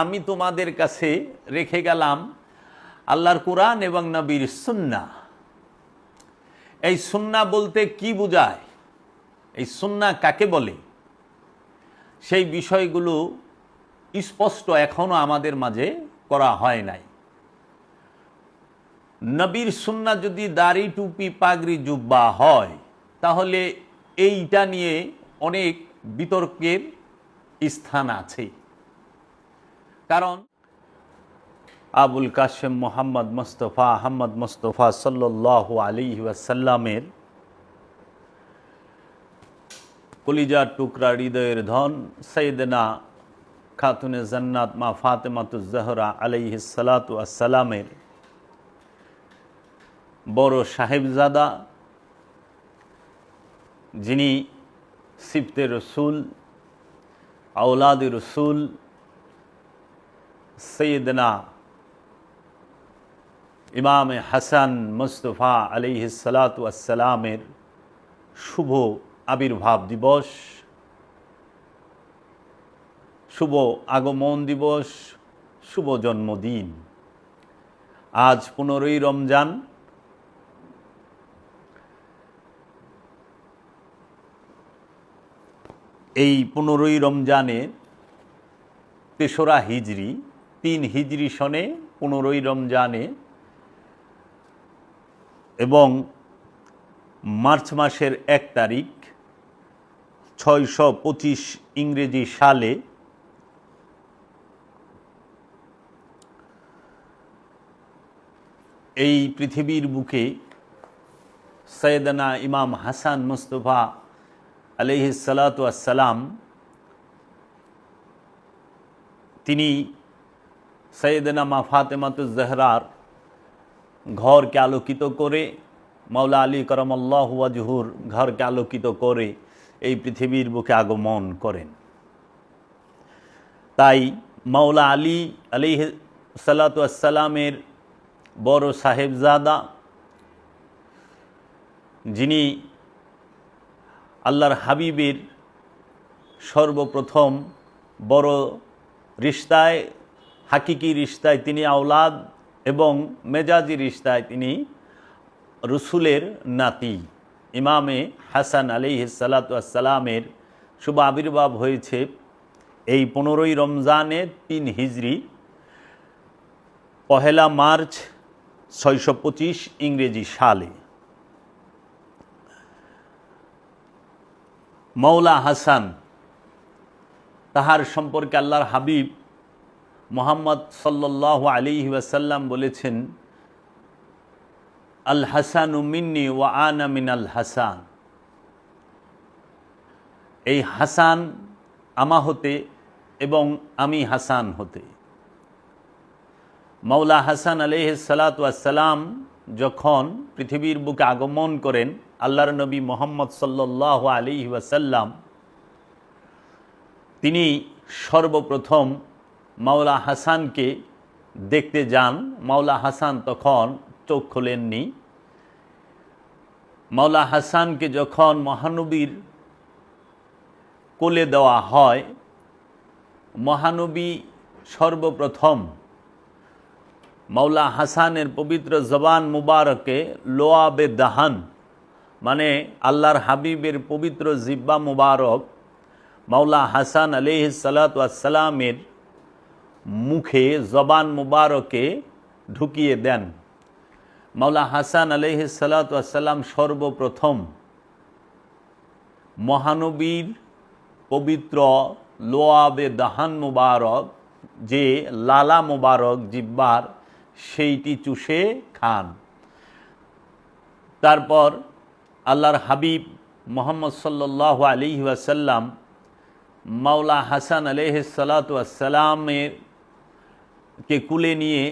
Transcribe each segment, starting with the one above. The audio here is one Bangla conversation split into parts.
আমি তোমাদের কাছে রেখে গেলাম আল্লাহর কোরআন এবং নবীর সুন্না। এই সুন্না বলতে কি বোঝায়? এই সুন্না কাকে বলে? সেই বিষয়গুলো স্পষ্ট এখনও আমাদের মাঝে করা হয় নাই। নবীর সুন্না যদি দাড়ি, টুপি, পাগড়ি, জুব্বা হয়, তাহলে এইটা নিয়ে অনেক বিতর্কের স্থান আছে। কারণ আবুল কাশেম মোহাম্মদ মোস্তফা আহমদ মোস্তফা সাল্লাহ আলী ওয়াসাল্লামের কলিজার টুকরা হৃদয়ের ধন সৈয়দনা খাতুনে জান্নাত মা ফাতেমাতুজ্জাহরা আলাইহি সালাতু আসসালামের বড় সাহেবজাদা, যিনি সিফতে রসুল আউলাদ রসুল সৈয়দনা ইমাম হাসান মুস্তফা আলিহি সালাতু আসসালামের শুভ আবির্ভাব দিবস, শুভ আগমন দিবস, শুভ জন্মদিন। আজ পনেরোই রমজান। এই পনেরোই রমজানে তেসরা হিজড়ি তিন হিজড়ি সনে, পনেরোই রমজানে এবং মার্চ মাসের এক তারিখ ছয়শো পঁচিশ ইংরেজি সালে এই পৃথিবীর বুকে সৈয়দনা ইমাম হাসান মুস্তফা আলহি সালাতাম তিনি সৈয়দনা মা ফাতেমাতুজহরার ঘরকে আলোকিত করে, মাওলা আলী করমল্লাহ ওয়াজহুর ঘরকে আলোকিত করে এই পৃথিবীর বুকে আগমন করেন। তাই মাওলা আলী আলী সালাতামের বড় সাহেবজাদা, যিনি আল্লাহর হাবিবের সর্বপ্রথম বড় রিস্তায় হাকিকি রিস্তায় তিনি আওলাদ এবং মেজাজি রিস্তায় তিনি রসুলের নাতি। ইমামে হাসান আলী সালাতামের শুভ আবির্ভাব হয়েছে এই পনেরোই রমজানে তিন হিজড়ি পহেলা মার্চ ছয়শো পঁচিশ ইংরেজি সালে। মৌলা হাসান, তাহার সম্পর্কে আল্লাহর হাবিব মোহাম্মদ সাল্লাহ আলী ওয়াসাল্লাম বলেছেন, আল হাসান মিন্নি ওয়া আনা মিন আল হাসান। এই হাসান আমা হতে এবং আমি হাসান হতে। মৌলা হাসান আলহ সালাতাম যখন পৃথিবীর বুকে আগমন করেন, আল্লাহর নবী মোহাম্মদ সাল্লাহ আলী ওয়াসাল্লাম, তিনি সর্বপ্রথম মাওলা হাসানকে দেখতে যান। মাওলা হাসান তখন চোখ খোলেননি। মাওলা হাসানকে যখন মহানবীর কোলে দেওয়া হয়, মহানবী সর্বপ্রথম মাওলা হাসানের পবিত্র জবান মুবারকে লোয়াবে দাহান মানে আল্লাহর হাবিবের পবিত্র জিব্বা মুবারক মাওলা হাসান আলিহ সালাতামের মুখে জবান মুবারকে ঢুকিয়ে দেন। মাওলা হাসান আলহ সালাতাম সর্বপ্রথম মহানবীর পবিত্র লোয়াবে দাহান মুবারক, যে লালা মুবারক জিব্বার, সেইটি চুষে খান। তারপর আল্লাহর হাবিব মোহাম্মদ সাল্লাহ আলী ওয়াসাল্লাম মাওলা হাসান আলহ সালাতামের কে কুলে নিয়ে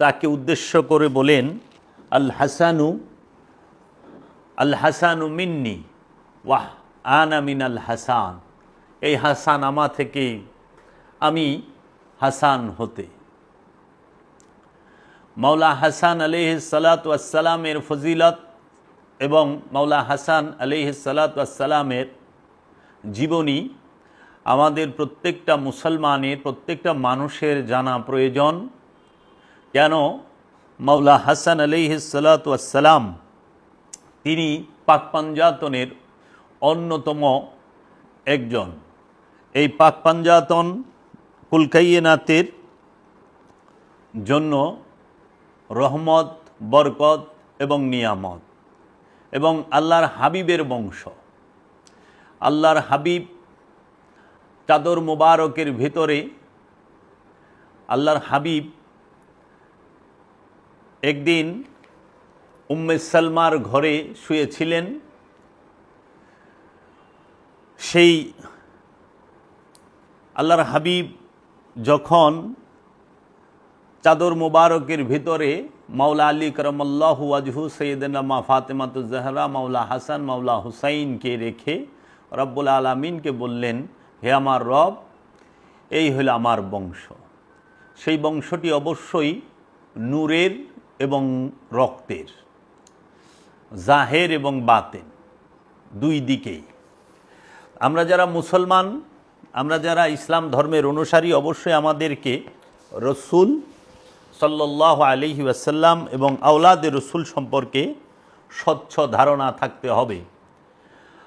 তাকে উদ্দেশ্য করে বলেন, আল হাসানু আল হাসানু মিন্নি, ওয়াহ, আনা মিন আল হাসান। এই হাসান আমা থেকে আমি হাসান হতে। মাওলা হাসান আলিহ সালাতামের ফজিলত এবং মাওলা হাসান আলিহ সালাতামের জীবনী আমাদের প্রত্যেকটা মুসলমানের, প্রত্যেকটা মানুষের জানা প্রয়োজন। কেন? মাওলা হাসান আলিহিসালাতাম তিনি পাক পাঞ্জাতনের অন্যতম একজন। এই পাক পাঞ্জাতন কুলকাইনাতের জন্য রহমত, বরকত এবং নিয়ামত। এবং আল্লাহর হাবিবের বংশ। আল্লাহর হাবিব চাদর মুবারকের ভিতরে আল্লাহর হাবিব একদিন উম্মে সালমার ঘরে শুয়েছিলেন। সেই আল্লাহর হাবিব যখন চাদর মুবারকের ভিতরে মাওলা আলী করমল্লাহু আজহু সৈয়দনা মা ফাতেমাতুজাহরা মাওলা হাসান, মাওলা হুসাইনকে রেখে রব্বুল আলমিনকে বললেন হে আমার রব, এই হলো আমার বংশ। সেই বংশটি অবশ্যই নূরের এবং রক্তের, জাহের এবং বাতেন দুই দিকেই। আমরা যারা মুসলমান, আমরা যারা ইসলাম ধর্মের অনুসারী, অবশ্যই আমাদেরকে রসুল সাল্লাহ আলিহি ওয়াসাল্লাম এবং আওলাদের রসুল সম্পর্কে স্বচ্ছ ধারণা থাকতে হবে।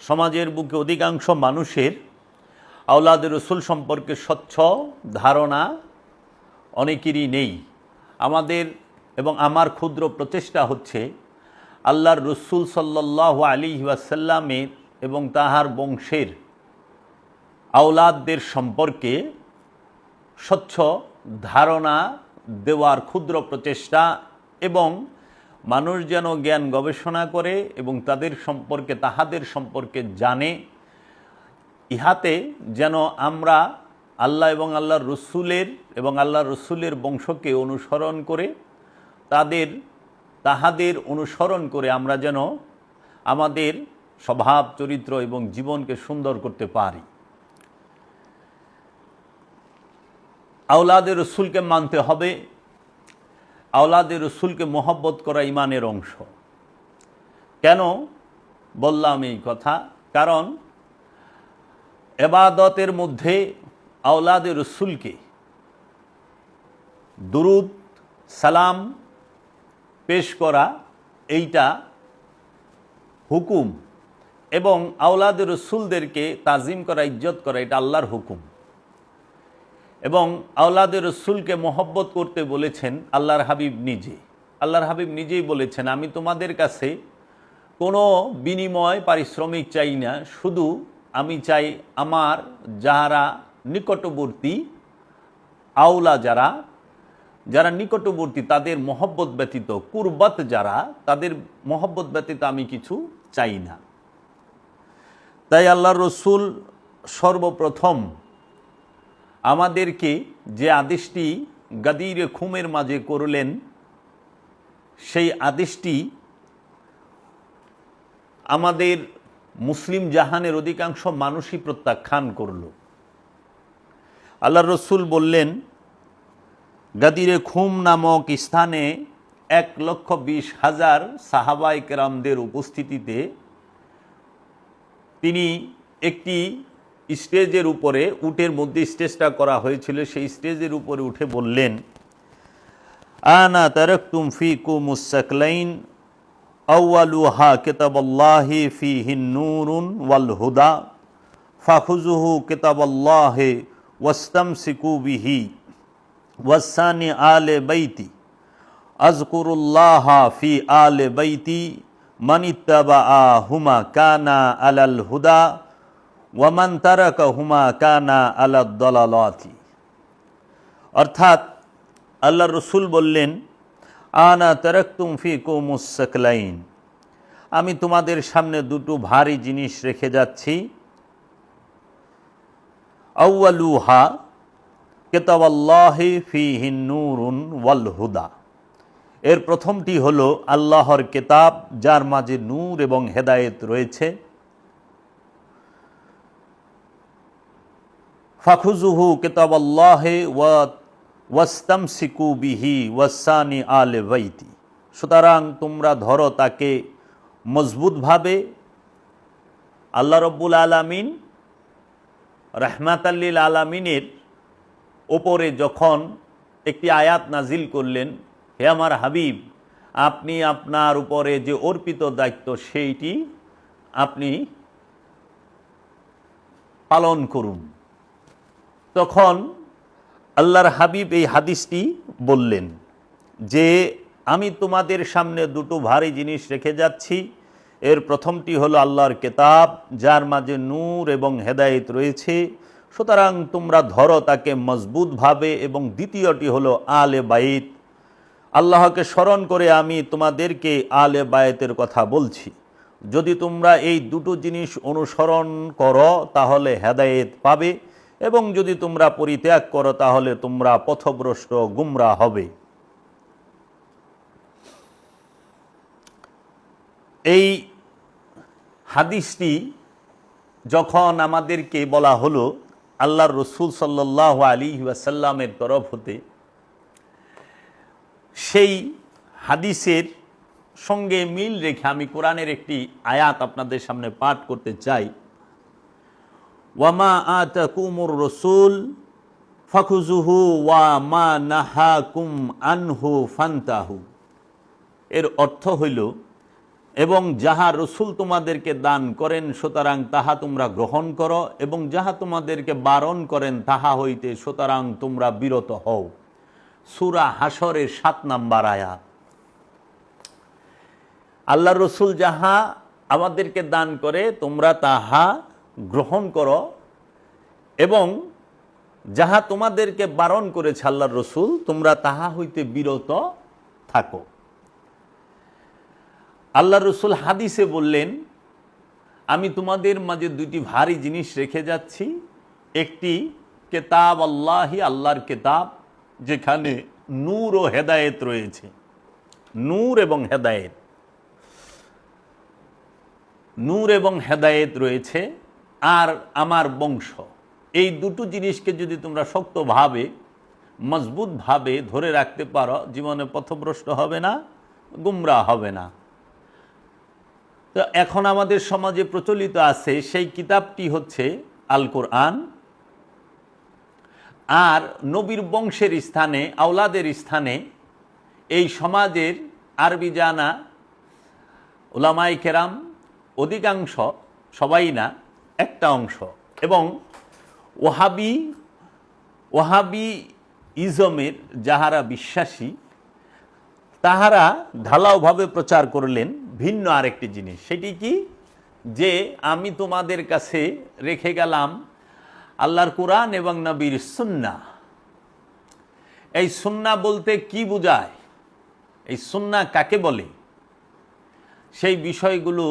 সমাজের বুকে অধিকাংশ মানুষের আওলাদের রসুল সম্পর্কে স্বচ্ছ ধারণা অনেকেরই নেই। আমাদের এবং আমার ক্ষুদ্র প্রচেষ্টা হচ্ছে আল্লাহর রসুল সাল্লাহ আলী ওয়াসাল্লামের এবং তাহার বংশের আওলাদদের সম্পর্কে স্বচ্ছ ধারণা দেওয়ার ক্ষুদ্র প্রচেষ্টা এবং মানুষ যেন জ্ঞান গবেষণা করে এবং তাদের সম্পর্কে, তাহাদের সম্পর্কে জানে। ইহাতে যেন আমরা আল্লাহ এবং আল্লাহর রসুলের এবং আল্লাহ রসুলের বংশকে অনুসরণ করে তাদের, তাহাদের অনুসরণ করে আমরা যেন আমাদের স্বভাব, চরিত্র এবং জীবনকে সুন্দর করতে পারি। আওলাদের রসুলকে মানতে হবে। আওলাদের রসুলকে মহব্বত করা ইমানের অংশ। কেন বললাম এই কথা? কারণ এবাদতের মধ্যে আওলাদের রসুলকে দুরুদ, সালাম পেশ করা এইটা হুকুম এবং আওলাদের রসুলদেরকে তাজিম করা, ইজ্জত করা, এটা আল্লাহর হুকুম। এবং আওলাদের রসুলকে মহব্বত করতে বলেছেন আল্লাহর হাবিব নিজে। আল্লাহর হাবিব নিজেই বলেছেন, আমি তোমাদের কাছে কোনো বিনিময়, পারিশ্রমিক চাই না, শুধু আমি চাই আমার যাহারা নিকটবর্তী, আওলা যারা যারা নিকটবর্তী, তাদের মহব্বত ব্যতীত, কুরবত যারা, তাদের মহব্বত ব্যতীত আমি কিছু চাই না। তাই আল্লাহ রসুল সর্বপ্রথম আমাদেরকে যে আদেশটি গাদির খুমের মাঝে করলেন, সেই আদেশটি আমাদের মুসলিম জাহানের অধিকাংশ মানুষই প্রত্যাখ্যান করল। আল্লাহ রসুল বললেন, গাদিরে খুম নামক স্থানে এক লক্ষ বিশ হাজার সাহাবাই কেরামদের উপস্থিতিতে তিনি একটি স্টেজের উপরে, উটের মধ্যে স্টেজটা করা হয়েছিল, সেই স্টেজের উপরে উঠে বললেন, আনা তারকুম ফি কুমুসাকলাইন আউয়ালুহা কেতাবল্লাহি ফি হিন্নুরুন ওয়াল হুদা ফাখুজুহু কেতাবল্লাহে ওয়াস্তাম সিকু বিহি ওয়াসানি আলে বৈতি আজকুরুল্লাহ ফি আলে বৈতি মানিত্তাবা হুমা কানা আলাল হুদা ওয়ামান তারাকা হুমা কানা আলাদ্দলালতি অর্থাৎ আল্লাহ রসুল বললেন আনা তারাক্তুম ফি কৌমুসকলাইন আমি তোমাদের সামনে দুটো ভারী জিনিস রেখে যাচ্ছি। আউয়ালুহা কেতাবাল্লাহি ফি হিন্নুরুন ওয়াল হুদা। এর প্রথমটি হলো আল্লাহর কেতাব, যার মাঝে নূর এবং হেদায়েত রয়েছে। ফাখুজুহু কেতাবাল্লাহে ওয়া ওয়াস্তাম সিকু বিহি ওয়াসানি আলে বৈতি সুতরাং তোমরা ধরো তাকে মজবুতভাবে। আল্লাহ রব্বুল আলমিন রহমাতাল্লিল আলামিনের ওপরে যখন একটি আয়াত নাজিল করলেন, হে আমার হাবিব, আপনি আপনার উপরে যে অর্পিত দায়িত্ব সেইটি আপনি পালন করুন। তখন আল্লাহর হাবিব এই হাদিসটি বললেন যে, আমি তোমাদের সামনে দুটো ভারী জিনিস রেখে যাচ্ছি। এর প্রথমটি হলো আল্লাহর কেতাব, যার মাঝে নূর এবং হেদায়েত রয়েছে। সুতরাং তোমরা ধরো তাকে মজবুতভাবে এবং দ্বিতীয়টি হলো আলে বাইত। আল্লাহকে স্মরণ করে আমি তোমাদেরকে আলে বায়েতের কথা বলছি। যদি তোমরা এই দুটো জিনিস অনুসরণ করো, তাহলে হেদায়েত পাবে। এবং যদি তোমরা পরিত্যাগ করো, তাহলে তোমরা পথভ্রষ্ট গুমরা হবে। এই হাদিসটি যখন আমাদেরকে বলা হলো, আল্লাহর রসুল সাল্লাহ আলী ওয়াসাল্লামের তরফ হতে, সেই হাদিসের সঙ্গে মিল রেখে আমি কোরআনের একটি আয়াত আপনাদের সামনে পাঠ করতে চাই। ওয়ামা আতা কুমুর রসুল ফখুজুহু ওয়া মা নাহা কুম আনহু ফান্তাহু। এর অর্থ হইল, এবং যাহা রসুল তোমাদেরকে দান করেন, সুতরাং তাহা তোমরা গ্রহণ করো, এবং যাহা তোমাদেরকে বারণ করেন, তাহা হইতে সুতরাং তোমরা বিরত হও। সুরা হাসরের সাত নাম্বার আয়াত আল্লাহ রসুল যাহা আমাদেরকে দান করে, তোমরা তাহা গ্রহণ করো এবং যাহা তোমাদেরকে বারণ করেছে আল্লাহ রসুল, তোমরা তাহা হইতে বিরত থাকো। আল্লাহ রসুল হাদিসে বললেন, আমি তোমাদের মাঝে দুটি ভারী জিনিস রেখে যাচ্ছি। একটি কেতাব আল্লাহি, আল্লাহর কেতাব, যেখানে নূর ও হেদায়েত রয়েছে। নূর এবং হেদায়েত। নূর এবং হেদায়েত রয়েছে। আর আমার বংশ। এই দুটো জিনিসকে যদি তোমরা শক্তভাবে, মজবুতভাবে ধরে রাখতে পারো, জীবনে পথভ্রষ্ট হবে না, গুমরা হবে না। তো এখন আমাদের সমাজে প্রচলিত আছে, সেই কিতাবটি হচ্ছে আল কোরআন আর নবীর বংশের স্থানে, আওলাদের স্থানে, এই সমাজের আরবি জানা ওলামাই কেরাম, অধিকাংশ সবাই না একটা অংশ এবং ওহাবি ওহাবি ইজমের যাহারা বিশ্বাসী, তাহারা ঢালাওভাবে প্রচার করলেন ভিন্ন আরেকটি জিনিস। সেটি কি? যে আমি তোমাদের কাছে রেখে গেলাম আল্লাহর কোরআন এবং নবীর সুন্না এই সুন্না বলতে কি বোঝায়? এই সুন্না কাকে বলে? সেই বিষয়গুলো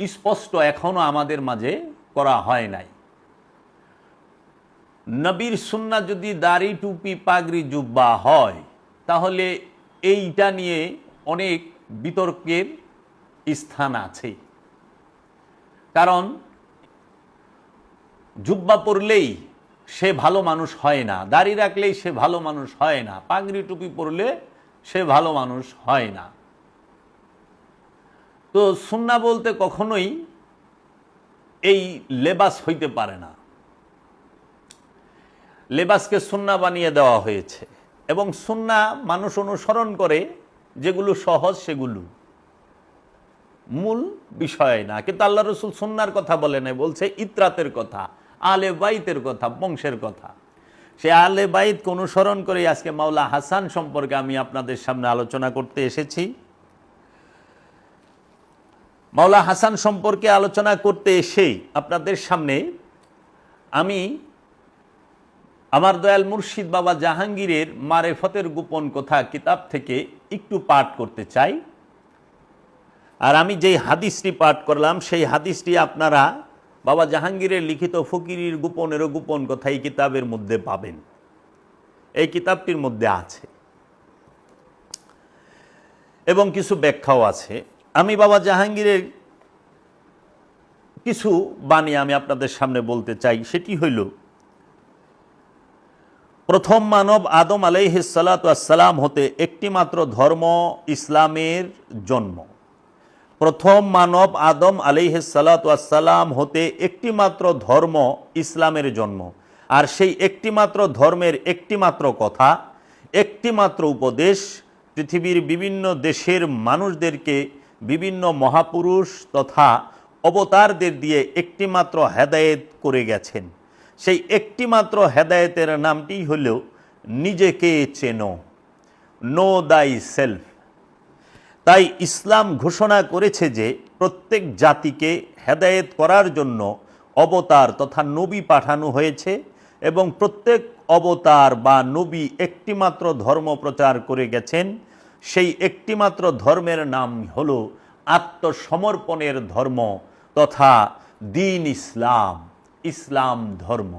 স্পষ্ট এখনও আমাদের মাঝে করা হয় নাই। নবীর সুন্না যদি দাড়ি, টুপি, পাগড়ি, জুব্বা হয়, তাহলে এইটা নিয়ে অনেক বিতর্কের স্থান আছে। কারণ জুব্বা পরলেই সে ভালো মানুষ হয় না, দাড়ি রাখলেই সে ভালো মানুষ হয় না, পাগড়ি, টুপি পরলে সে ভালো মানুষ হয় না। তো সুন্না বলতে কখনোই এই লেবাস হইতে পারে না। লেবাসকে সুন্না বানিয়ে দেওয়া হয়েছে এবং সুন্না মানুষ অনুসরণ করে যেগুলো সহজ সেগুলো। মূল বিষয় না, কিন্তু আল্লাহ রসুল সুন্নার কথা বলে নাই, বলছে ইত্রাতের কথা, আলে বাইতের কথা, বংশের কথা। সে আলে বাইতকে অনুসরণ করে আজকে মাওলা হাসান সম্পর্কে আমি আপনাদের সামনে আলোচনা করতে এসেছি। মাওলা হাসান সম্পর্কে আলোচনা করতে এসেই আপনাদের সামনে আমি আমার দয়াল মুর্শিদ বাবা জাহাঙ্গীরের মারেফতের গোপন কথা কিতাব থেকে একটু পাঠ করতে চাই। আর আমি যেই হাদিসটি পাঠ করলাম, সেই হাদিসটি আপনারা বাবা জাহাঙ্গীরের লিখিত ফকিরির গোপনেরও গোপন কথা এই কিতাবের মধ্যে পাবেন। এই কিতাবটির মধ্যে আছে। এবং কিছু ব্যাখ্যাও আছে। আমি বাবা জাহাঙ্গীরের কিছু বাণী আমি আপনাদের সামনে বলতে চাই, সেটি হইল, প্রথম মানব আদম আলাইহিসালাতাম হতে একটি মাত্র ধর্ম ইসলামের জন্ম। প্রথম মানব আদম আলিহাসালাম হতে একটিমাত্র ধর্ম ইসলামের জন্ম। আর সেই একটিমাত্র ধর্মের একটিমাত্র কথা একটিমাত্র উপদেশ, পৃথিবীর বিভিন্ন দেশের মানুষদেরকে বিভিন্ন মহাপুরুষ তথা অবতারদের দিয়ে একটিমাত্র হেদায়েত করে গেছেন। সেই একটিমাত্র হেদায়েতের নামটি হল নিজেকে চেনো নো দাই সেলফ তাই ইসলাম ঘোষণা করেছে যে প্রত্যেক জাতিকে হেদায়েত করার জন্য অবতার তথা নবী পাঠানো হয়েছে এবং প্রত্যেক অবতার বা নবী একটিমাত্র ধর্ম প্রচার করে গেছেন সেই একটিমাত্র ধর্মের নাম হল আত্মসমর্পণের ধর্ম তথা দিন ইসলাম ইসলাম ধর্ম।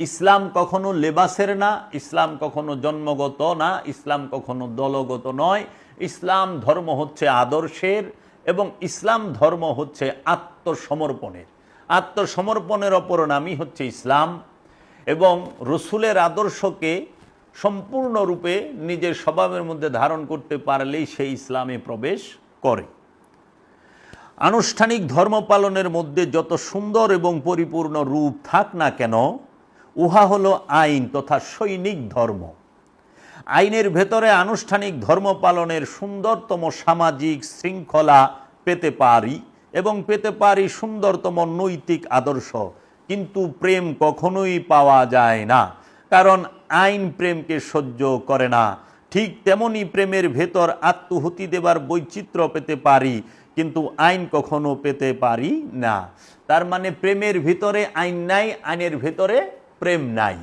ইসলাম কখনো লেবাসের না, ইসলাম কখনো জন্মগত না, ইসলাম কখনো দলগত নয়। ইসলাম ধর্ম হচ্ছে আদর্শের এবং ইসলাম ধর্ম হচ্ছে আত্মসমর্পণের। আত্মসমর্পণের অপর নামই হচ্ছে ইসলাম এবং রসুলের আদর্শকে সম্পূর্ণরূপে নিজের স্বভাবের মধ্যে ধারণ করতে পারলেই সেই ইসলামে প্রবেশ করে। আনুষ্ঠানিক ধর্ম পালনের মধ্যে যত সুন্দর এবং পরিপূর্ণ রূপ থাক না কেন, উহা হলো আইন তথা সৈনিক ধর্ম। আইনের ভেতরে আনুষ্ঠানিক ধর্ম পালনের সুন্দরতম সামাজিক শৃঙ্খলা পেতে পারি এবং পেতে পারি সুন্দরতম নৈতিক আদর্শ, কিন্তু প্রেম কখনোই পাওয়া যায় না। কারণ আইন প্রেমকে সহ্য করে না। ঠিক তেমনি প্রেমের ভেতর আত্মহুতি দেবার বৈচিত্র্য পেতে পারি, কিন্তু আইন কখনো পেতে পারি না। তার মানে প্রেমের ভিতরে আইন নাই, আইনের ভেতরে প্রেম নাই।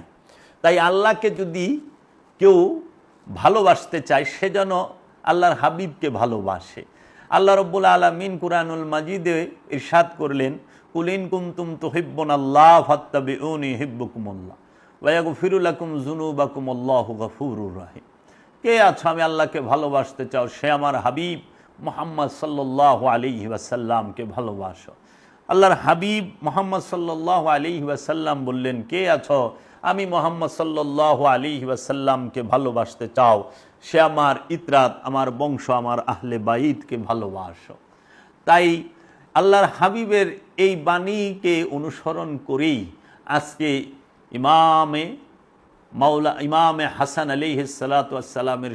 তাই আল্লাহকে যদি কেউ ভালোবাসতে চায়, সে যেন আল্লাহর হাবিবকে ভালোবাসে। আল্লাহ রব্বুল আলমিন কুরআনুল মাজিদে ইরশাদ করলেন কুলিন কুমতুম তো হিব্বন আল্লাহ ফাত্তাবি উনি হিব্বুকুমল্লাহ ওয়াগু ফিরুলাকুম জুনুবাকুম আল্লাহ গফুরুর রাহিম। কে আছো? আমি আল্লাহকে ভালোবাসতে চাও, সে আমার হাবিব মোহাম্মদ সাল্লাহ আলী ওয়াসাল্লামকে ভালোবাসো। আল্লাহর হাবিব মোহাম্মদ সাল্লাহ আলী ওয়াসাল্লাম বললেন, কে আছো? আমি মোহাম্মদ সাল্লাহ আলী ওয়াসাল্লামকে ভালোবাসতে চাও, সে আমার ইতরাত, আমার বংশ, আমার আহলে বাইদকে ভালোবাসো। তাই আল্লাহর হাবিবের এই বাণীকে অনুসরণ করেই আজকে ইমামে মাওলা ইমামে হাসান আলিহ সালাতামের